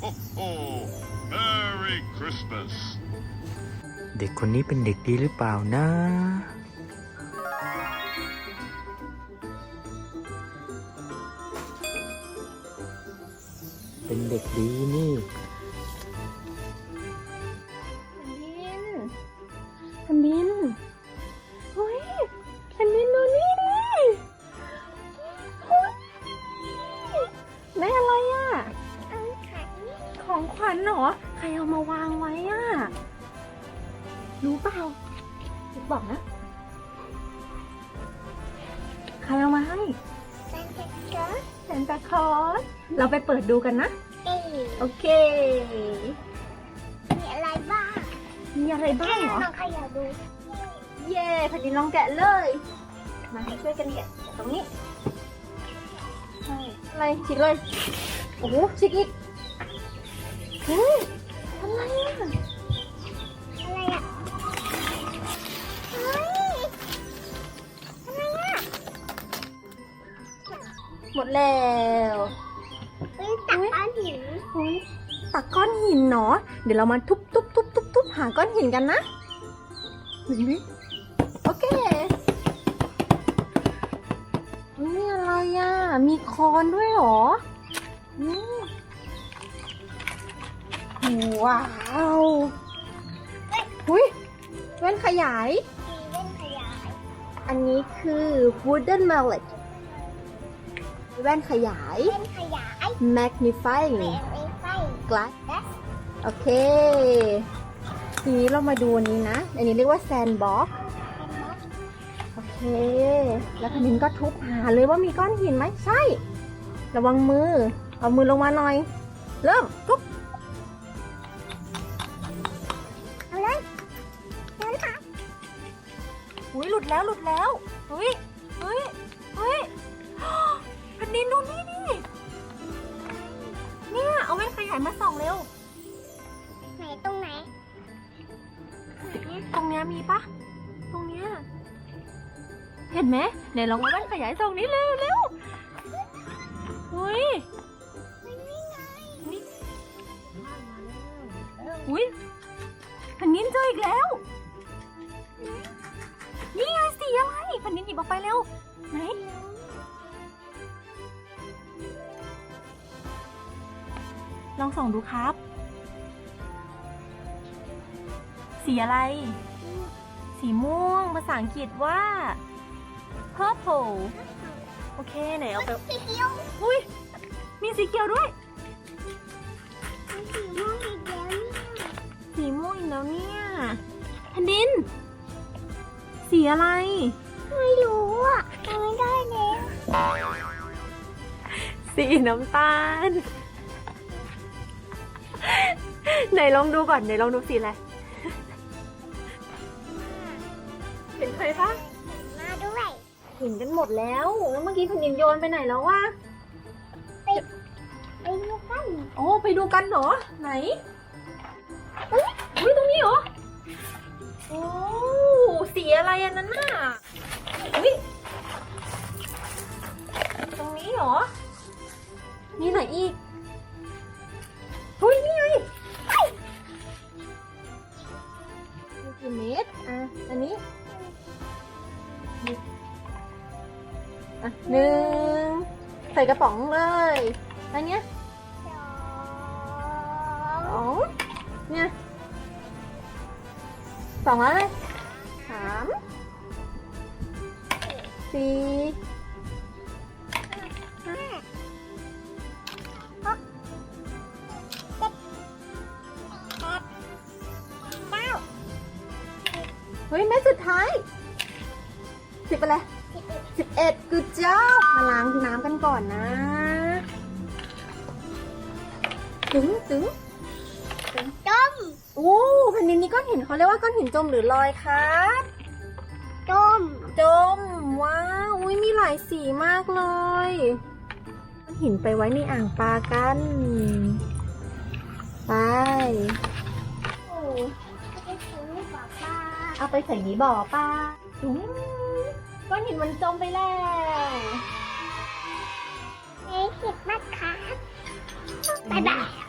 ho, ho. Merry Christmas. เด็กคนนี้เป็นเด็กดีหรือเปล่านะ เป็นเด็กดีนี่แผ่นดินแผ่นดิน ของขวัญเหรอ ใครเอามาวางไว้อะ รู้เปล่าบอกนะ ใครเอามาให้แซนตาคลอสเราไปเปิดดูกันนะ โอเค มีอะไรบ้าง มีอะไรบ้างเหรอน้องใครอยากดู เย้แผ่นดินลองแกะเลย มาช่วยกันแกะตรงนี้ใช่อะไรฉีกเลย โอ้โหฉีกอีก เฮ้ยอะไรอะ อะไรอะเฮ้ยอะไรอะหมดแล้วเฮ้ยตักก้อนหินเฮ้ยตักก้อนหินเนาะเดี๋ยวเรามาทุบทุบทุบทุบทุบหาก้อนหินกันนะหนึ่งดิโอเคเฮ้ยอะไรอะ มีคอนด้วยเหรออืม ว้าวอุ้ยแว่นขยาย มีเล่นขยาย อันนี้คือ wooden mallet แว่นขยาย เล่นขยาย magnifying แมวไม่ไฟ glass และโอเค ทีนี้เรามาดูอันนี้นะ อันนี้เรียกว่า sandbox โอเค แล้วคันนินก็ทุบหาเลยว่ามีก้อนหินไหม ใช่ ระวังมือ เอามือลงมาหน่อย เริ่มทุบ อุ้ยหลุดแล้วหลุดแล้วเฮ้ยเฮ้ยเฮ้ยคันนินดูนี่ดิเนี่ยเอาแว่นขยายมาส่องเร็ว ไหนตรงไหนตรงเนี้ยมีปะตรงเนี้ยเห็นไหมไหนลองเอาแว่นขยายส่องนี้เร็วเร็วเฮ้ยนี่อุ้ยพันนินเจออีกแล้ว นี่ไงสีอะไรพันนินหยิบออกไปเร็วไหนลองส่องดูครับ สีอะไร สีม่วง ภาษาอังกฤษว่า purple โอเค ไหนเอาไปสีเขียวอุ้ยมีสีเขียวด้วยมีสีม่วงอีกแล้วเนี่ย สีม่วงอีกแล้วเนี่ยแผ่นดิน สีอะไร ไม่รู้อะจำไม่ได้แล้วสีน้ำตาล ไหนลองดูก่อน ไหนลองดูสีอะไร เห็นใครปะมาด้วยเห็นกันหมดแล้วแล้ว เมื่อกี้แผ่นดินโยนไปไหนแล้ววะไปดูกัน โอ้ ไปดูกันเหรอ ไหนเฮ้ยอุ๊ยตรงนี้เหรอ โอ้สีอะไรอันนั้นน่ะอุ้ยตรงนี้เหรอมีไหนอีกเฮ้ยนี่ไงมีกี่เม็ดอะ อันนี้อะหนึ่งใส่กระป๋องเลย อันเนี้ยสองสองเนี่ย สองแล้วเลยสามสี่ห้าเก้าเฮ้ยเม็ดสุดท้ายสิบไปเลยสิบเอ็ดกูเจ้ามาล้างน้ำกันก่อนนะ ตึงตึง โอ้แผ่นดินนี้ก้อนหินเขาเรียกว่าก้อนหินจมหรือลอยครับจมจมว้าวอุ้ยมีหลายสีมากเลยก้อนหินไปไว้ในอ่างปลากัน ไปโอ้ไปซื้อปลาปลาเอาไปใส่ในบ่อปลาอืมก้อนหินมันจมไปแล้วเฮ้ยเก็บมากครับบ๊ายบาย